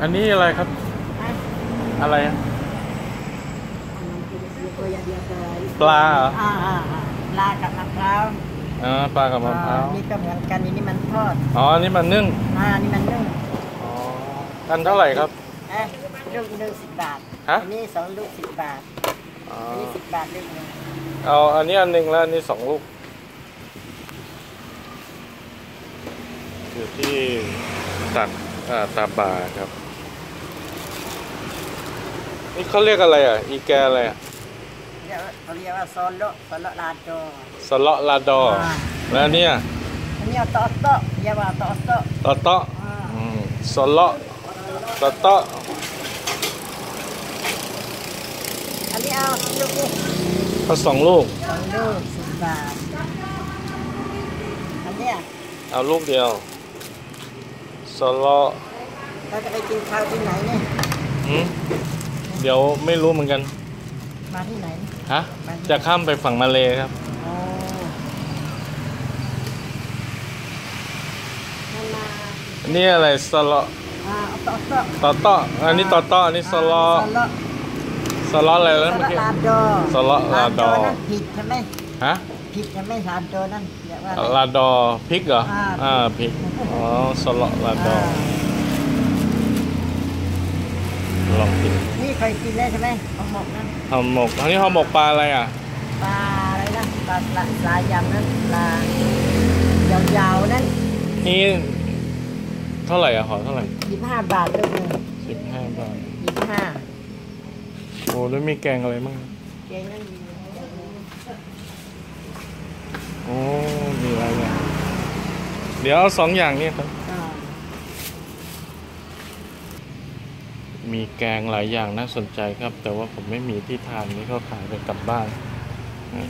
อันนี้อะไรครับ อะไรอะปลาเหรออ่าอ่าอ่าปลากับมะพร้าวอ๋อปลากับมะพร้าวอ่นี่ก็เหมือนกันอันนี่มันทอดอ๋ออันนี้มันนึ่งอ่านี่มันนึ่งอ๋ออันเท่าไหร่ครับเอ๊ะลูกหนึ่งสิบบาทฮะอันนี้สองลูกสิบบาทอ๋ออันนี้สิบบาทลูกหนึงเอาอันนี้อันหนึ่งแล้วอันนี้สองลูก อยู่ ที่ตักอ่าตาบาครับนี่เขาเรียกอะไรอะ อีแกอะไรอะเรียกว่าเขาเรียกว่าโซนโลโซนโลลาโจสเลาะลาดออ่าแล้วอันเนี่ยอันนี้เอาโตะโตะเรียกว่าโตะโตะตอเตาะอ่าอืมสเลาะตอเตาะอันนี้เอาลูกนี้ก็สองลูกสองลูกสิบบาทอันเนี้ยเอาลูกเดียว สเลาะเราจะไปกินข้าวที่ไหนเนี่ยอืมเดี๋ยวไม่รู้เหมือนกันมาที่ไหน ฮะจะข้ามไปฝั่งมาเลครับโอ้มันมาอันนี้อะไรสเลาะอ่าเอาโตะโตะตอเตาะอันนี้ตอเตาะอันนี้สเลาะสเลาะสเลาะอะไรแล้วสเมื่อเลาะกี้ลาโดสเลาะลาโดนั่นผิดใช่ไหมฮะ ผิดใช่ไหมลาโดนั่นเรียกว่าอะไร ลาดอพริกเหรอ อ่า อ่าพริก อ๋อสเลาะลาดอลองกินนี่เคยกินได้ใช่ไหมของหมกนั่นห่อหมกอันนี้ห่อหมกปลาอะไรอะ ปลาอะไรนะปลาปลาปลายำนั่นปลายาวๆนั่นนี่เท่าไหร่อะห่อเท่าไหร่ยี่ห้าบาทลูกหนึ่งสิบห้าบาท ยี่ห้าโอ้แล้วมีแกงอะไรบ้างเกงนั่นมี โอ้ มีอะไรอย่าง เดี๋ยวเอาสองอย่างนี้ครับอ่ามีแกงหลายอย่างน่าสนใจครับ แต่ว่าผมไม่มีที่ทานนี่เขาขายไปกลับบ้านนะ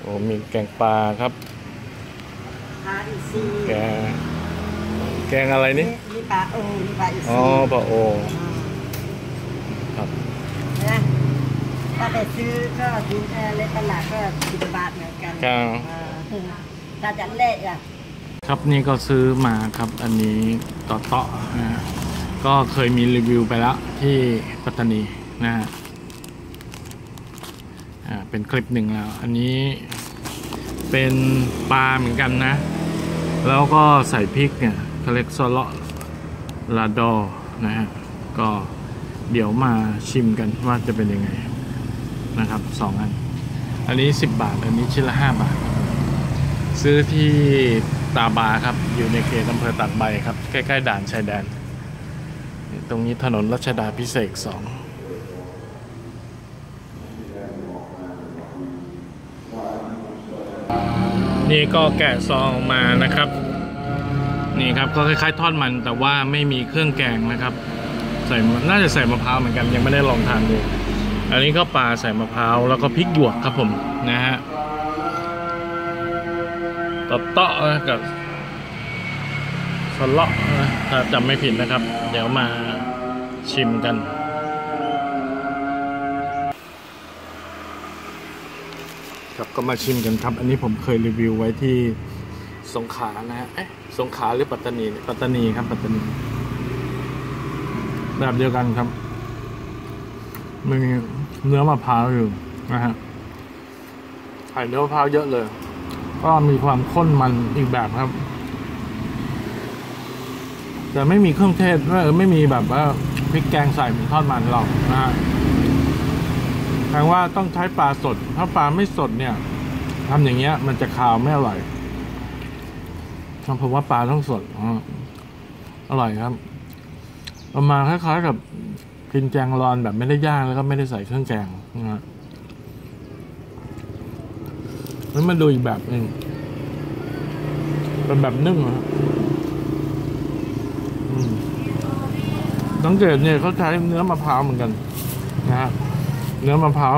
โอ้มีแกงปลาครับปลาอีซีแกงแกงอะไรนี่นี่ปลาโอนี่ปลาอีซีอ๋อปลาโอครับนะถ้าไปซื้อก็ซื้อเอ่อในตลาดก็สิบบาทเหมือนกันครับ อ่าถ้าจะเละอะครับนี่ก็ซื้อมาครับอันนี้ต่อเตาะนะฮะก็เคยมีรีวิวไปแล้วที่ปัตตานีนะฮะอ่าเป็นคลิปหนึ่งแล้ว อันนี้เป็นปลาเหมือนกันนะ แล้วก็ใส่พริกเนี่ยเขาเรียกซอลลาดอนะฮะก็เดี๋ยวมาชิมกันว่าจะเป็นยังไงนะครับสองอัน อันนี้ 10 บาท อันนี้ชิ้นละ 5 บาท ซื้อที่ตาบาครับ อยู่ในเขตอำเภอตากใบครับ ใกล้ ๆ ด่านชายแดน ตรงนี้ถนนรัชดาพิเศษสองนี่ก็แกะซองมานะครับ นี่ครับก็คล้ายๆทอดมันแต่ว่าไม่มีเครื่องแกงนะครับ ใส่น่าจะใส่มะพร้าวเหมือนกันยังไม่ได้ลองทานดูอันนี้ก็ปลาใส่มะพร้าวแล้วก็พริกหยวกครับผมนะฮะ ตะเตาะนะกับสเลาะนะถ้าจำไม่ผิดนะครับ เดี๋ยวมาชิมกัน ครับก็มาชิมกันครับ อันนี้ผมเคยรีวิวไว้ที่สงขลานะฮะเอ๊ะสงขลาหรือปัตตานีเนี่ยปัตตานีครับ ปัตตานี แบบเดียวกันครับมีเนื้อมะพร้าวอยู่นะฮะใส่เนื้อมะพร้าวเยอะเลย ก็มีความข้นมันอีกแบบครับ แต่ไม่มีเครื่องเทศด้วยเออไม่มีแบบว่าพริกแกงใส่เหมือนทอดมันหรอกนะฮะแปลว่าต้องใช้ปลาสด ถ้าปลาไม่สดเนี่ยทำอย่างเงี้ย มันจะคาวไม่อร่อยทำผมว่าปลาต้องสดอ๋ออร่อยครับประมาณคล้ายๆกับกินแกงรอนแบบไม่ได้ย่างแล้วก็ไม่ได้ใส่เครื่องแกงนะฮะ แล้วมาดูอีกแบบหนึ่งเป็นแบบนึ่งนะสังเกตเนี่ยเขาใช้เนื้อมะพร้าวเหมือนกัน นะฮะเนื้อมะพร้าว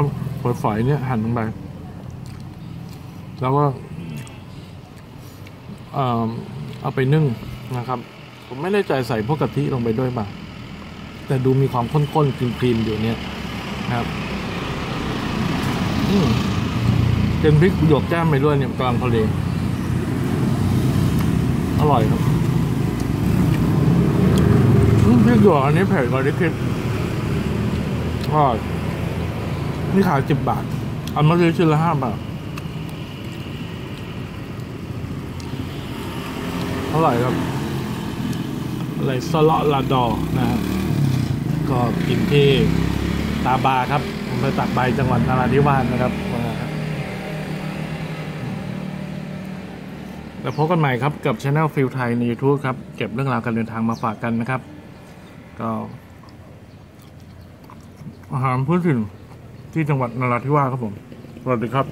ฝอยๆเนี่ยหั่นลงไป แล้วก็เออเอาไปนึ่งนะครับ ผมไม่แน่ใจใส่พวกกะทิลงไปด้วยป่ะแต่ดูมีความข้นๆครีมๆอยู่เนี่ยนะครับ อืม เป็นพริกหยวกแก้มไปด้วยเนี่ยกลางทะเลอร่อยครับพริกหยวกอันนี้เผ็ดกว่าที่คิดอร่อยนี่ขายสิบบาทเอามาซื้อชิ้นละห้าบาท อร่อยครับ อะไรสลอลาดอนะฮะก็กินที่ตาบาครับอำเภอตักใบจังหวัดนราธิวาสนะครับ แล้วพบกันใหม่ครับกับช anel ฟิลไทยใน YouTube ครับ เก็บเรื่องราวการเดินทางมาฝากกันนะครับ ก็ อาหารพื้นถิ่นที่จังหวัดนราธิวาสครับผม สวัสดีครับ